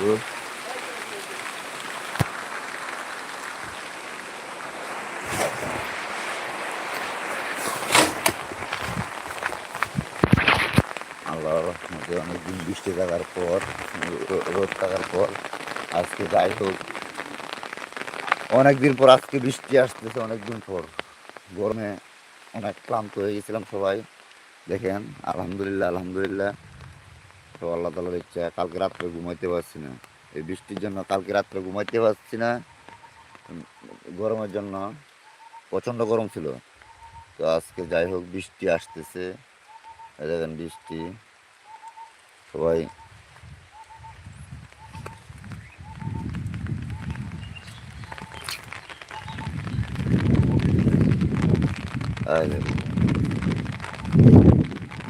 একটু আল্লাহর অনেকদিন বৃষ্টি থাকার পর, রোদ থাকার পর, আজকে যাই হোক। অনেকদিন পর আজকে বৃষ্টি আসতেছে, অনেকদিন পর। গরমে অনেক ক্লান্ত হয়ে গেছিলাম সবাই। দেখেন, আলহামদুলিল্লাহ আলহামদুলিল্লাহ। তো আল্লাহ তালার ইচ্ছা, কালকে রাত্রে ঘুমাইতে পারছি না। এই বৃষ্টির জন্য কালকে রাত্রে ঘুমাইতে পারছি না। গরমের জন্য প্রচণ্ড গরম ছিল। তো আজকে যাই হোক, বৃষ্টি আসতেছে। দেখেন বৃষ্টি। সবাই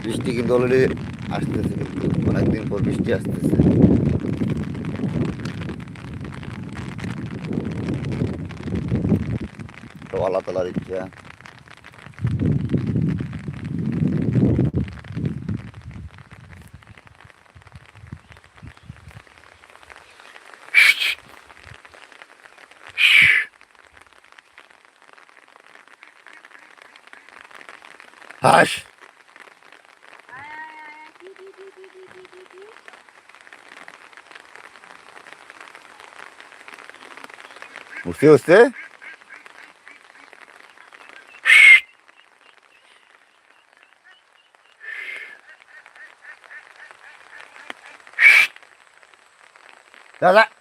বৃষ্টি কিন্তু অলরেডি আসতেছে কিন্তু। অনেকদিন পর বৃষ্টি আসতেছে তো আল্লাহ তালার ইচ্ছা হাস ¿Usted, usted? Dale.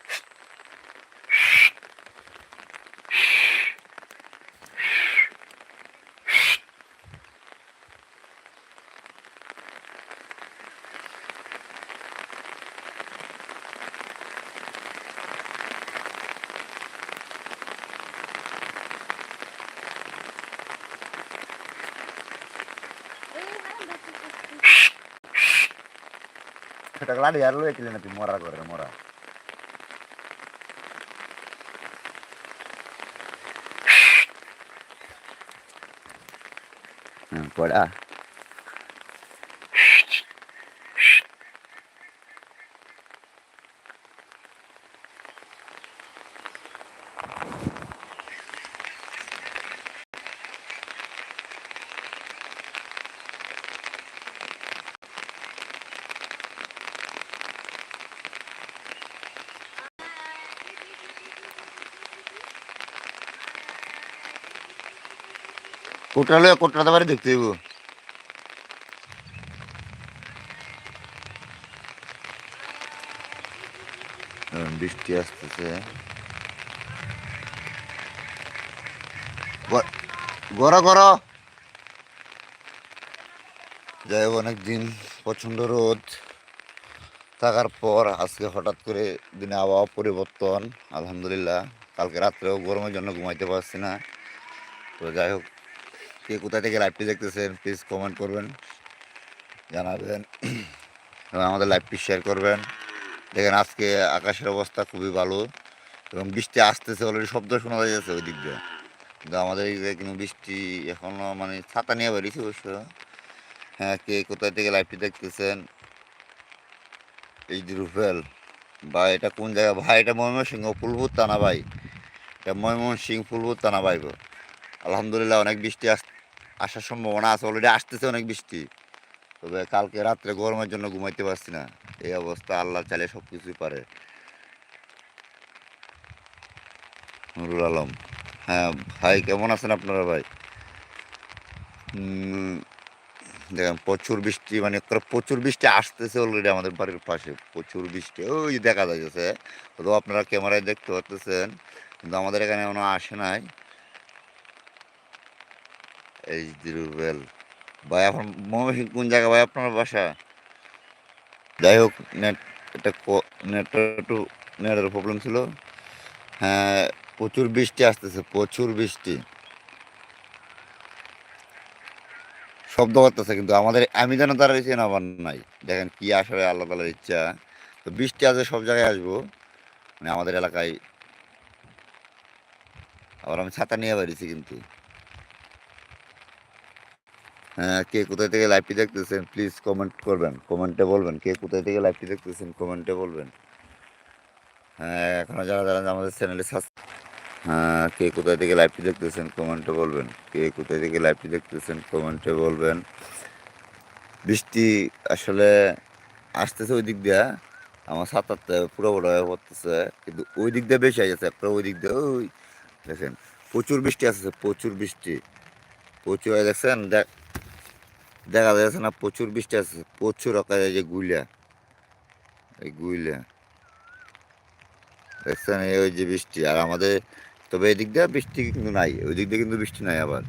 সেটা লাড়ি আর লয়ে কিলে নাকি মরা করে মরা হ্যাঁ কোটরা লয়ে কোটরাতে বাড়ি দেখতে হইব বৃষ্টি আসতেছে। গড় গড়। যাই হোক, অনেকদিন প্রচণ্ড রোদ। থাকার পর আজকে হঠাৎ করে দিনে আবহাওয়া পরিবর্তন, আলহামদুলিল্লাহ। কালকে রাত্রেও গরমের জন্য ঘুমাইতে পারছি না। তো যাই হোক কে কোথা থেকে লাইভটি দেখতেছেন প্লিজ কমেন্ট করবেন, জানাবেন। এবং আমাদের লাইভটি শেয়ার করবেন। দেখেন, আজকে আকাশের অবস্থা খুবই ভালো এবং বৃষ্টি আসতেছে অলরেডি শব্দ শোনা যাচ্ছে ওই দিক দিয়ে। কিন্তু আমাদের কিন্তু বৃষ্টি এখনও মানে ছাতা নিয়ে বেরিয়েছি অবশ্য। হ্যাঁ কে কোথায় থেকে লাইভটি দেখতেছেন? এই যে রুফেল। বা এটা কোন জায়গা? ভাই, এটা ময়মনসিংহ ফুলপুর থানা ভাই। এটা ময়মনসিংহ ফুলপুর থানা ভাই আলহামদুলিল্লাহ, অনেক বৃষ্টি আস আসার সম্ভাবনা আছে। অলরেডি আসতেছে অনেক বৃষ্টি। তবে কালকে রাত্রে গরমের জন্য ঘুমাইতে পারছি না। এই অবস্থা আল্লাহ চাইলে সব কিছুই পারে। নুরুল আলম। হ্যাঁ ভাই, কেমন আছেন আপনারা ভাই? দেখেন, প্রচুর বৃষ্টি মানে প্রচুর বৃষ্টি আসতেছে অলরেডি আমাদের বাড়ির পাশে। প্রচুর বৃষ্টি। ওই দেখা যাইতেছে। তো আপনারা ক্যামেরায় দেখতে পাচ্ছেন কিন্তু আমাদের এখানে এখনও আসে নাই। এই জিরুবেল ভাই এখন ময়মনসিং কোন জায়গা ভাই আপনার বাসা? যাই হোক নেট এটা নেটটা একটু নেটের প্রবলেম ছিল। হ্যাঁ প্রচুর বৃষ্টি আসতেছে, প্রচুর বৃষ্টি। শব্দ করতেছে কিন্তু আমাদের, আমি যেন তার রয়েছে না আবার নাই। দেখেন কি আসলে আল্লাহ তালার ইচ্ছা। তো বৃষ্টি আছে সব জায়গায় আসব। মানে আমাদের এলাকায়। আবার আমি ছাতা নিয়ে বেরিয়েছি কিন্তু। কে কোথায় থেকে লাইভটি দেখতেছেন প্লিজ কমেন্ট করবেন কমেন্টে বলবেন, কে কোথায় থেকে লাইভটি দেখতেছেন কমেন্টে বলবেন। হ্যাঁ এখনও যারা যারা আমাদের চ্যানেলে হ্যাঁ কে কোথায় থেকে লাইভটি দেখতেছেন কমেন্টে বলবেন, কে কোথায় থেকে লাইভটি দেখতেছেন কমেন্টে বলবেন। বৃষ্টি আসলে আসতেছে ওই দিক দিয়ে, আমার সাঁতারতে পুরো বড় হয়ে পড়তেছে, কিন্তু ওই দিক দিয়ে বেশি আছে একটা ওই দিক দিয়ে ওই দেখেন, প্রচুর বৃষ্টি আসছে প্রচুর বৃষ্টি। প্রচুর দেখছেন, দেখ- দেখা যাচ্ছে না প্রচুর বৃষ্টি আছে প্রচুর আকারে যে গুইলা এই গুইলা। দেখছেন এই ওই যে বৃষ্টি আর আমাদের তবে এদিক দিয়ে বৃষ্টি কিন্তু নাই ওই দিক দিয়ে কিন্তু বৃষ্টি নাই আবার।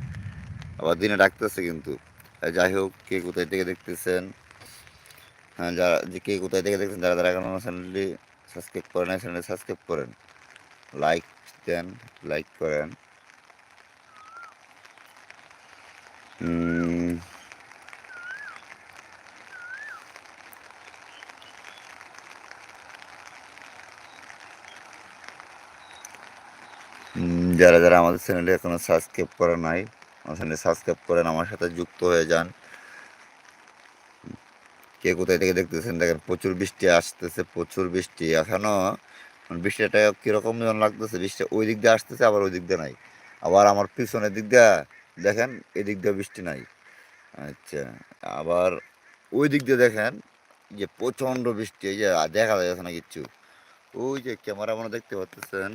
আবার দিনে ডাকতেছে কিন্তু। যাই হোক কে কোথায় থেকে দেখতেছেন? হ্যাঁ যারা যে কে কোথায় থেকে দেখছেন যারা যারা এখন চ্যানেলটি সাবস্ক্রাইব করেন চ্যানেলটি সাবস্ক্রাইব করেন। লাইক দেন লাইক করেন। উম, যারা যারা আমাদের চ্যানেলে এখনও সাবস্ক্রাইব করা নাই, আমার চ্যানেলে সাবস্ক্রাইব করেন, আমার সাথে যুক্ত হয়ে যান। কে কোথায় থেকে দেখতেছেন? দেখেন, প্রচুর বৃষ্টি আসতেছে, প্রচুর বৃষ্টি। এখনও বৃষ্টিটা কীরকম যেন লাগতেছে, বৃষ্টি ওই দিক দিয়ে আসতেছে, আবার ওই দিক দিয়ে নাই। আবার আমার পিছনের দিক দিয়ে দেখেন এদিক দিয়ে বৃষ্টি নাই। আচ্ছা আবার ওই দিক দিয়ে দেখেন যে প্রচণ্ড বৃষ্টি, এই যে দেখা যাচ্ছে না কিচ্ছু। ওই যে ক্যামেরা মনে দেখতে পাচ্ছেন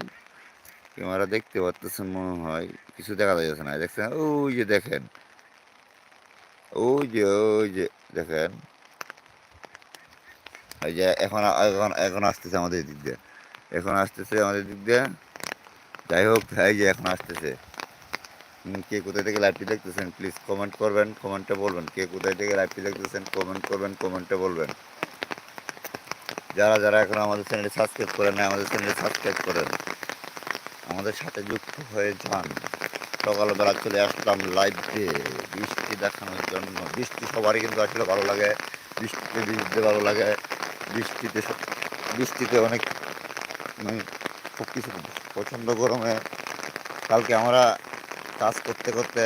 ক্যামেরা দেখতে পাচ্ছেন মনে হয়, কিছু দেখা যাচ্ছে না। দেখছেন? ওই যে দেখেন। ওই যে ওই যে, দেখেন। এই যে এখন এখন এখন আসতেছে আমাদের দিক দিয়ে। এখন আসতেছে আমাদের দিক দিয়ে। যাই হোক, এই যে এখন আসতেছে। কে কোথায় থেকে লাইভটি দেখতেছেন? প্লিজ কমেন্ট করবেন কমেন্টে বলবেন। কে কোথায় থেকে লাইভটি দেখতেছেন? কমেন্ট করবেন কমেন্টে বলবেন। যারা যারা এখন আমাদের চ্যানেলে সাবস্ক্রাইব করেন না আমাদের চ্যানেলে সাবস্ক্রাইব করেন। আমাদের সাথে যুক্ত হয়ে যান। সকালবেলা চলে আসলাম লাইভে বৃষ্টি দেখানোর জন্য। বৃষ্টি সবারই কিন্তু আসলে ভালো লাগে। বৃষ্টিতে ভিজতে ভালো লাগে। বৃষ্টিতে বৃষ্টিতে অনেক মানে খুব কিছু প্রচণ্ড গরমে। কালকে আমরা কাজ করতে করতে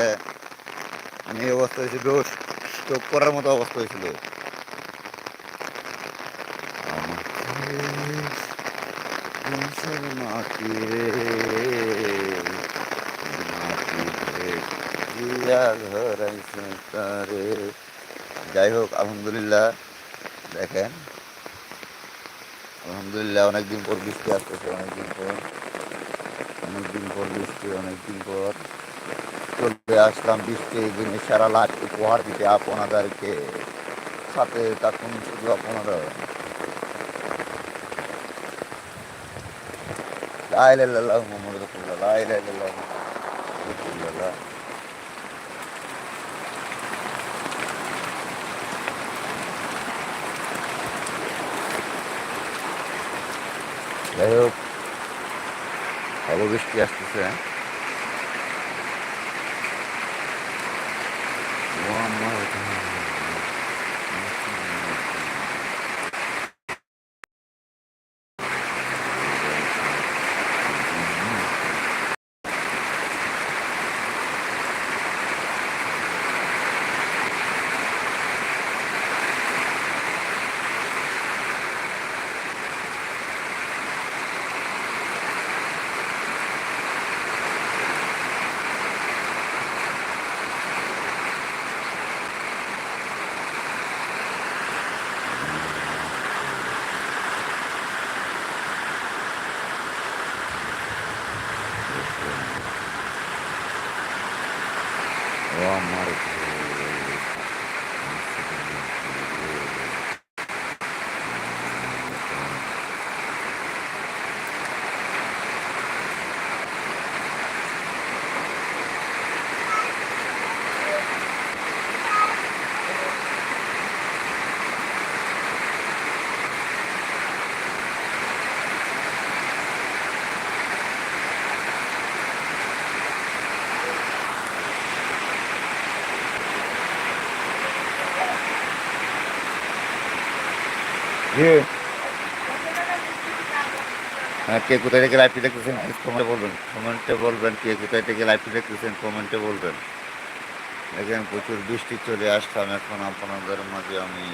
মানে এই অবস্থা হয়েছিল স্ট্রোক করার মতো অবস্থা হয়েছিল। যাই হোক আলহামদুলিল্লাহ। দেখেন, আলহামদুলিল্লাহ অনেকদিন পর বৃষ্টি আসতেছে, অনেকদিন পর অনেকদিন পর বৃষ্টি, অনেকদিন পর। চলে আসলাম বৃষ্টি দিনে সারা লাখ উপহার দিতে আপনাদেরকে। সাথে থাকুন, শুধু আপনারা। La ilahe illallah Muhammedur Resulullah. La ilahe illallah Resulullah. Yahu. Hava kış piyasası ha. ও আমার হ্যাঁ কে কোথায় থেকে লাইভটি দেখতেছেন? কমেন্টে বলবেন। কমেন্টে বলবেন, কে কোথায় থেকে লাইভটি দেখতেছেন কমেন্টে বলবেন। দেখেন, প্রচুর বৃষ্টি চলে আসলাম এখন আপনাদের মাঝে আমি